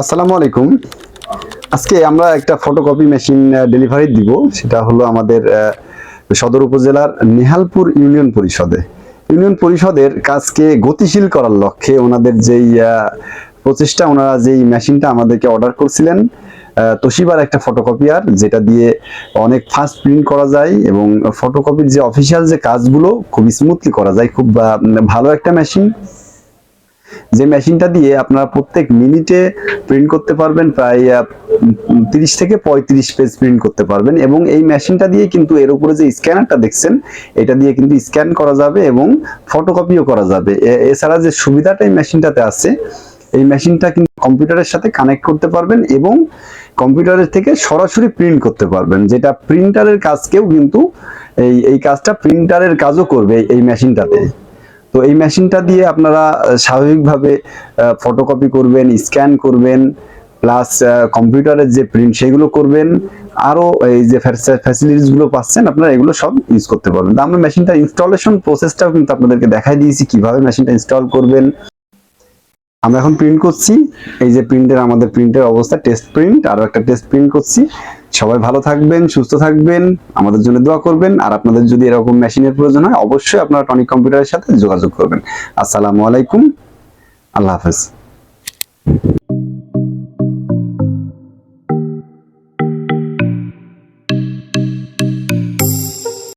আসসালামু আলাইকুম। আজকে আমরা একটা ফটোকপি মেশিন ডেলিভারি দিব। সেটা হলো আমাদের সদর উপজেলার নেহালপুর ইউনিয়ন পরিষদে। ইউনিয়ন পরিষদের কাজকে গতিশীল করার লক্ষ্যে ওনাদের যেই প্রচেষ্টা, ওনারা যেই মেশিনটা আমাদেরকে অর্ডার করছিলেন তোশিবার একটা ফটোকপিয়ার যেটা দিয়ে অনেক ফাস্ট প্রিন্ট করা যায় এবং ফটোকপির যে অফিসিয়াল যে কাজগুলো, খুব স্মুথলি করা যায়। খুব ভালো একটা মেশিন যে মেশিনটা দিয়ে আপনারা প্রত্যেক মিনিটে প্রিন্ট করতে পারবেন প্রায় তিরিশ থেকে পঁয়ত্রিশ পেজ প্রিন্ট করতে পারবেন এবং এই মেশিনটা দিয়ে কিন্তু এর উপরে যে স্ক্যানারটা দেখছেন, এটা দিয়ে কিন্তু স্ক্যান করা যাবে এবং ফটোকপিও করা যাবে। এছাড়া যে সুবিধাটা এই মেশিনটাতে আছে, এই মেশিনটা কিন্তু কম্পিউটারের সাথে কানেক্ট করতে পারবেন এবং কম্পিউটারের থেকে সরাসরি প্রিন্ট করতে পারবেন, যেটা প্রিন্টারের কাজকেও কিন্তু এই এই কাজটা প্রিন্টারের কাজও করবে এই- এই মেশিনটাতে। তো এই মেশিনটা দিয়ে আপনারা স্বাভাবিকভাবে ফটোকপি করবেন স্ক্যান করবেন প্লাস কম্পিউটারের যে প্রিন্ট সেগুলো করবেন আরও এই যে ফ্যাসিলিটিসগুলো পাচ্ছেন, আপনারা এগুলো সব ইউজ করতে পারবেন। তো আমরা মেশিনটা ইনস্টলেশন প্রসেসটাও কিন্তু আপনাদেরকে দেখাই দিয়েছি, কীভাবে মেশিনটা ইনস্টল করবেন। আমরা এখন প্রিন্ট করছি, এই যে প্রিন্টের আমাদের প্রিন্টের অবস্থা টেস্ট প্রিন্ট আরও একটা টেস্ট প্রিন্ট করছি। সবাই ভালো থাকবেন, সুস্থ থাকবেন, আমাদের জন্য দোয়া করবেন, আর আপনাদের যদি এরকম মেশিনের প্রয়োজন হয়, অবশ্যই আপনারা টনিক কম্পিউটারের সাথে যোগাযোগ করবেন। আসসালামু আলাইকুম, আল্লাহ হাফেজ।